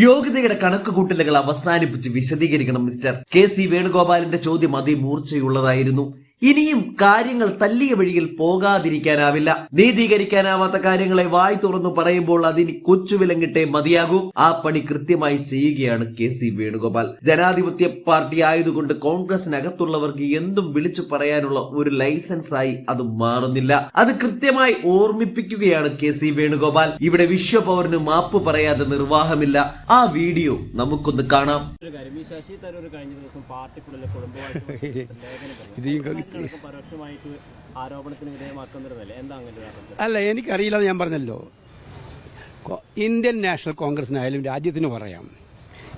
യോഗ്യതയുടെ കണക്കുകൂട്ടലുകൾ അവസാനിപ്പിച്ച് വിശദീകരിക്കണം മിസ്റ്റർ. കെ. സി. വേണുഗോപാലിന്റെ ചോദ്യം അതിമൂർച്ചയുള്ളതായിരുന്നു. ഇനിയും കാര്യങ്ങൾ തല്ലിയ വഴിയിൽ പോകാതിരിക്കാനാവില്ല. നീതീകരിക്കാനാവാത്ത കാര്യങ്ങളെ വായി തുറന്നു പറയുമ്പോൾ അതിന് കൊച്ചുവിലങ്ങിട്ടേ മതിയാകൂ. ആ പണി കൃത്യമായി ചെയ്യുകയാണ് കെ സി വേണുഗോപാൽ. ജനാധിപത്യ പാർട്ടി ആയതുകൊണ്ട് കോൺഗ്രസിനകത്തുള്ളവർക്ക് എന്തും വിളിച്ചു പറയാനുള്ള ഒരു ലൈസൻസ് ആയി അത് മാറുന്നില്ല. അത് കൃത്യമായി ഓർമ്മിപ്പിക്കുകയാണ് കെ സി വേണുഗോപാൽ. ഇവിടെ വിശ്വപൗരന് മാപ്പ് പറയാതെ നിർവാഹമില്ല. ആ വീഡിയോ നമുക്കൊന്ന് കാണാം. ഇത് അല്ല എനിക്കറിയില്ല എന്ന് ഞാൻ പറഞ്ഞല്ലോ. ഇന്ത്യൻ നാഷണൽ കോൺഗ്രസിനായാലും രാജ്യത്തിന് പറയാം.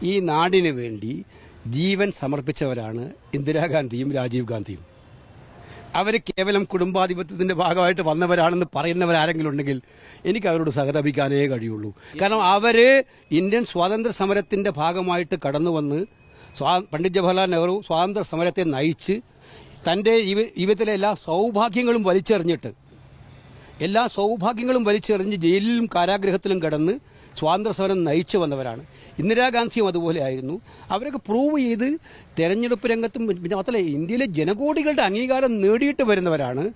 ഈ നാടിന് വേണ്ടി ജീവൻ സമർപ്പിച്ചവരാണ് ഇന്ദിരാഗാന്ധിയും രാജീവ് ഗാന്ധിയും. അവർ കേവലം കുടുംബാധിപത്യത്തിന്റെ ഭാഗമായിട്ട് വന്നവരാണെന്ന് പറയുന്നവരാരെങ്കിലും ഉണ്ടെങ്കിൽ എനിക്ക് അവരോട് സഹതപിക്കാനേ കഴിയുള്ളൂ. കാരണം അവർ ഇന്ത്യൻ സ്വാതന്ത്ര്യ സമരത്തിന്റെ ഭാഗമായിട്ട് കടന്നു വന്ന് സ്വാ പണ്ഡിറ്റ് ജവഹർലാൽ നെഹ്റു സ്വാതന്ത്ര്യ സമരത്തെ നയിച്ച് ജീവി- ജീവിതത്തിലെ എല്ലാ സൗഭാഗ്യങ്ങളും വലിച്ചെറിഞ്ഞിട്ട് എല്ലാ സൗഭാഗ്യങ്ങളും വലിച്ചെറിഞ്ഞ് ജയിലിലും കാരാഗ്രഹത്തിലും കിടന്ന് സ്വാതന്ത്ര്യ സമരം നയിച്ചു വന്നവരാണ്. ഇന്ദിരാഗാന്ധിയും അതുപോലെ ആയിരുന്നു. അവരൊക്കെ പ്രൂവ് ചെയ്ത് തെരഞ്ഞെടുപ്പ് രംഗത്തും പിന്നെ മാത്രമല്ല ഇന്ത്യയിലെ ജനകോടികളുടെ അംഗീകാരം നേടിയിട്ട് വരുന്നവരാണ്.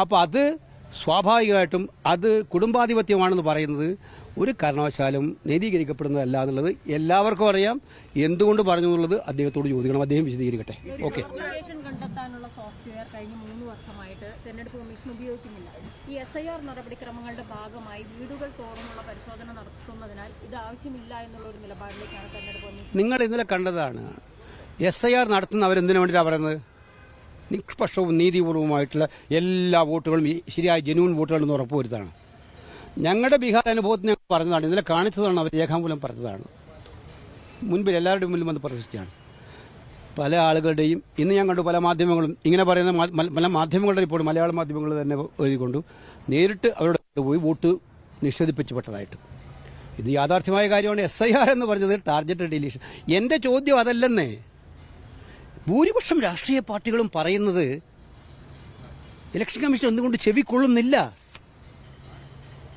അപ്പോൾ അത് സ്വാഭാവികമായിട്ടും അത് കുടുംബാധിപത്യമാണെന്ന് പറയുന്നത് ഒരു കാരണവശാലും നീതീകരിക്കപ്പെടുന്നതല്ല എന്നുള്ളത് എല്ലാവർക്കും അറിയാം. എന്തുകൊണ്ട് പറഞ്ഞു എന്നുള്ളത് അദ്ദേഹത്തോട് ചോദിക്കണം. അദ്ദേഹം വിശദീകരിക്കട്ടെ. ഓക്കെ. ലൊക്കേഷൻ കണ്ടെത്താനുള്ള സോഫ്റ്റ്വെയർ കഴിഞ്ഞ മൂന്ന് വർഷമായിട്ട് തെരഞ്ഞെടുപ്പ് കമ്മീഷൻ ഉപയോഗിക്കുന്നില്ല. ഈ എസ് ഐ ആർ നടപടിക്രമങ്ങളുടെ ഭാഗമായി വീടുകൾ തോറുമുള്ള പരിശോധന നടത്തുന്നതിനാൽ ഇത് ആവശ്യമില്ല എന്നുള്ള ഒരു നിലപാടിലേക്കാണ് തെരഞ്ഞെടുപ്പ് കമ്മീഷൻ നിങ്ങൾ ഇന്നലെ കണ്ടതാണ്. എസ് ഐ ആർ നടത്തുന്ന അവരെന്തിനു വേണ്ടിയിട്ടാണ് പറയുന്നത്? നിഷ്പക്ഷവും നീതിപൂർവമായിട്ടുള്ള എല്ലാ വോട്ടുകളും ശരിയായ ജനുവൻ വോട്ടുകളെന്ന് ഉറപ്പുവരുത്താണ് ഞങ്ങളുടെ ബീഹാർ അനുഭവത്തിൽ ഞങ്ങൾ പറഞ്ഞതാണ്. ഇന്നലെ കാണിച്ചതാണ് അവർ രേഖാമൂലം പറഞ്ഞതാണ്. മുൻപിൽ എല്ലാവരുടെയും മുന്നിൽ വന്ന് പ്രദർശിച്ചാണ് പല ആളുകളുടെയും ഇന്ന് ഞാൻ കണ്ടു പല മാധ്യമങ്ങളും ഇങ്ങനെ പറയുന്ന പല മാധ്യമങ്ങളുടെ റിപ്പോർട്ട് മലയാള മാധ്യമങ്ങൾ തന്നെ എഴുതിക്കൊണ്ടു. നേരിട്ട് അവരുടെ പോയി വോട്ട് നിഷേധിപ്പിച്ചപ്പെട്ടതായിട്ട് ഇത് യാഥാർത്ഥ്യമായ കാര്യമാണ്. എസ് ഐ ആർ എന്ന് പറഞ്ഞത് ടാർഗറ്റഡ് ഡിലീഷൻ എന്റെ ചോദ്യം അതല്ലെന്നേ. ഭൂരിപക്ഷം രാഷ്ട്രീയ പാർട്ടികളും പറയുന്നത് ഇലക്ഷൻ കമ്മീഷൻ എന്തുകൊണ്ട് ചെവിക്കൊള്ളുന്നില്ല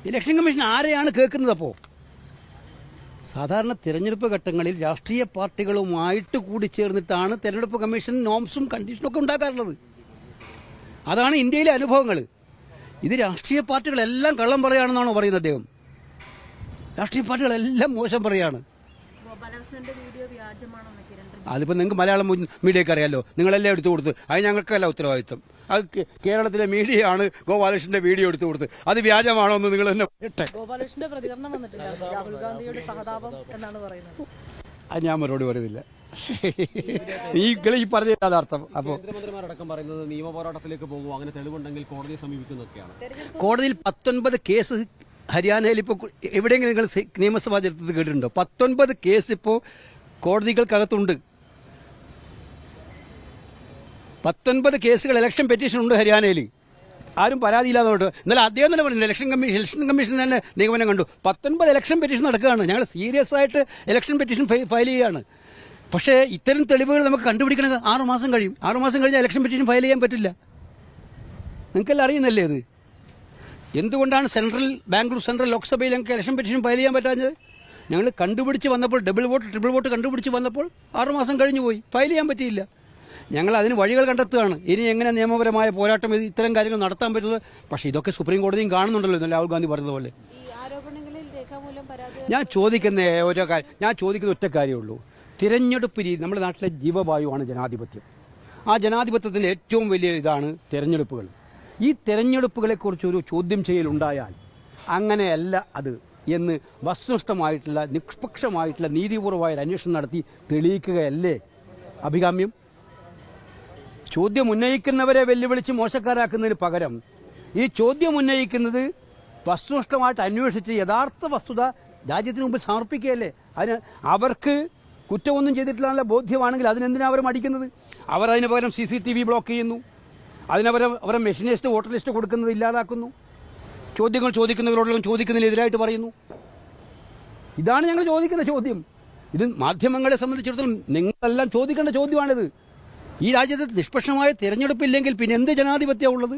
ഇലക്ഷൻ കമ്മീഷൻ ആരെയാണ് കേൾക്കുന്നത് അപ്പോ? സാധാരണ തിരഞ്ഞെടുപ്പ് ഘട്ടങ്ങളിൽ രാഷ്ട്രീയ പാർട്ടികളുമായിട്ട് കൂടി ചേർന്നിട്ടാണ് തിരഞ്ഞെടുപ്പ് കമ്മീഷൻ നോംസും കണ്ടീഷനും ഒക്കെ ഉണ്ടാക്കാറുള്ളത്. അതാണ് ഇന്ത്യയിലെ അനുഭവങ്ങൾ ഇത് രാഷ്ട്രീയ പാർട്ടികളെല്ലാം കള്ളം പറയുകയാണെന്നാണോ പറയുന്നത് അദ്ദേഹം? രാഷ്ട്രീയ പാർട്ടികളെല്ലാം മോശം പറയാണ്. അതിപ്പോൾ നിങ്ങൾക്ക് മലയാളം മീഡിയക്ക് അറിയാലോ. നിങ്ങളെല്ലാം എടുത്തു കൊടുത്ത്. അത് ഞങ്ങൾക്കല്ല ഉത്തരവാദിത്വം. അത് കേരളത്തിലെ മീഡിയ ആണ് ഗോപാലകൃഷ്ണന്റെ വീഡിയോ എടുത്തു കൊടുത്ത്. അത് വ്യാജമാണോ എന്ന് നിങ്ങൾ തന്നെ പറയട്ടെ ഗോപാലകൃഷ്ണന്റെ പ്രതികരണം വന്നിട്ടില്ല. രാഹുൽ ഗാന്ധിയുടെ സഹതാപം എന്നാണ് പറയുന്നത്. അത് ഞാൻ മറുപടി പറയുന്നില്ല. ഈ കളി ഈ പറഞ്ഞ യഥാർത്ഥം അപ്പോൾ കേന്ദ്രമന്ത്രിമാരടക്കം പറയുന്നത് നിയമ പോരാട്ടത്തിലേക്ക് പോകും അങ്ങനെ തെളിവുണ്ടെങ്കിൽ കോടതിയെ സമീപിക്കുന്നൊക്കെയാണ്. കോടതിയിൽ പത്തൊൻപത് കേസ് ഹരിയാനയിൽ ഇപ്പോൾ എവിടെയെങ്കിലും നിങ്ങൾ നിയമസഭാ ചരിത്രത്തിൽ കേട്ടിട്ടുണ്ടോ? പത്തൊൻപത് കേസ് ഇപ്പോൾ കോടതികൾക്കകത്തുണ്ട്. പത്തൊൻപത് കേസുകൾ ഇലക്ഷൻ പെറ്റീഷൻ ഉണ്ട് ഹരിയാനയിൽ. ആരും പരാതിയില്ലാതെ കൊണ്ട് ഇന്നലെ അദ്ദേഹം തന്നെ പറഞ്ഞു ഇലക്ഷൻ കമ്മീഷൻ ഇലക്ഷൻ കമ്മീഷൻ തന്നെ നിഗമനം കണ്ടു. പത്തൊൻപത് ഇലക്ഷൻ പെറ്റീഷൻ നടക്കുകയാണ്. ഞങ്ങൾ സീരിയസ് ആയിട്ട് ഇലക്ഷൻ പെറ്റീഷൻ ഫയൽ ചെയ്യുകയാണ്. പക്ഷേ ഇത്തരം തെളിവുകൾ നമുക്ക് കണ്ടുപിടിക്കണമെങ്കിൽ ആറുമാസം കഴിയും. ആറുമാസം കഴിഞ്ഞാൽ ഇലക്ഷൻ പെറ്റീഷൻ ഫയൽ ചെയ്യാൻ പറ്റില്ല. നിങ്ങൾക്കെല്ലാം അറിയുന്നല്ലേ അത് എന്തുകൊണ്ടാണ് സെൻട്രൽ ബാംഗ്ലൂർ സെൻട്രൽ ലോക്സഭയിൽ ഞങ്ങൾക്ക് ഇലക്ഷൻ പെറ്റീഷൻ ഫയൽ ചെയ്യാൻ പറ്റാഞ്ഞത്? ഞങ്ങൾ കണ്ടുപിടിച്ച് വന്നപ്പോൾ ഡബിൾ വോട്ട് ട്രിപ്പിൾ വോട്ട് കണ്ടുപിടിച്ച് വന്നപ്പോൾ ആറുമാസം കഴിഞ്ഞു പോയി. ഫയൽ ചെയ്യാൻ പറ്റിയില്ല. ഞങ്ങൾ അതിന് വഴികൾ കണ്ടെത്തുകയാണ്. ഇനി എങ്ങനെ നിയമപരമായ പോരാട്ടം ഇത് ഇത്തരം കാര്യങ്ങൾ നടത്താൻ പറ്റുന്നത്? പക്ഷേ ഇതൊക്കെ സുപ്രീം കോടതിയും കാണുന്നുണ്ടല്ലോ രാഹുൽ ഗാന്ധി പറഞ്ഞതുപോലെ. ഞാൻ ചോദിക്കുന്ന ഓരോ കാര്യം ഞാൻ ചോദിക്കുന്ന ഒറ്റ കാര്യമുള്ളൂ തിരഞ്ഞെടുപ്പ് രീതി നമ്മുടെ നാട്ടിലെ ജീവവായുവാണ് ജനാധിപത്യം. ആ ജനാധിപത്യത്തിന്റെ ഏറ്റവും വലിയ ഇതാണ് തിരഞ്ഞെടുപ്പുകൾ. ഈ തെരഞ്ഞെടുപ്പുകളെക്കുറിച്ച് ഒരു ചോദ്യം ചെയ്യലുണ്ടായാൽ അങ്ങനെയല്ല അത് എന്ന് വസ്തുനിഷ്ഠമായിട്ടുള്ള നിഷ്പക്ഷമായിട്ടുള്ള നീതിപൂർവമായ ഒരു അന്വേഷണം നടത്തി തെളിയിക്കുകയല്ലേ? അഭികാമ്യം. ചോദ്യം ഉന്നയിക്കുന്നവരെ വെല്ലുവിളിച്ച് മോശക്കാരാക്കുന്നതിന് പകരം ഈ ചോദ്യം ഉന്നയിക്കുന്നത് വസ്തുനിഷ്ഠമായിട്ട് അന്വേഷിച്ച് യഥാർത്ഥ വസ്തുത രാജ്യത്തിന് മുമ്പിൽ സമർപ്പിക്കുകയല്ലേ? അതിന് അവർക്ക് കുറ്റമൊന്നും ചെയ്തിട്ടില്ല ബോധ്യമാണെങ്കിൽ അതിനെന്തിനാണ് അവർ മടിക്കുന്നത്? അവർ അതിന് പകരം സി ബ്ലോക്ക് ചെയ്യുന്നു. അതിനവരെ അവരെ മെഷീനിസ്റ്റ് വോട്ടർ ലിസ്റ്റ് കൊടുക്കുന്നത് ഇല്ലാതാക്കുന്നു. ചോദ്യങ്ങൾ ചോദിക്കുന്നവരോടെല്ലാം ചോദിക്കുന്നതിനെതിരായിട്ട് പറയുന്നു. ഇതാണ് ഞങ്ങൾ ചോദിക്കുന്ന ചോദ്യം. ഇത് മാധ്യമങ്ങളെ സംബന്ധിച്ചിടത്തോളം നിങ്ങളെല്ലാം ചോദിക്കേണ്ട ചോദ്യമാണിത്. ഈ രാജ്യത്ത് നിഷ്പക്ഷമായ തിരഞ്ഞെടുപ്പില്ലെങ്കിൽ പിന്നെ എന്ത് ജനാധിപത്യമാണ് ഉള്ളത്?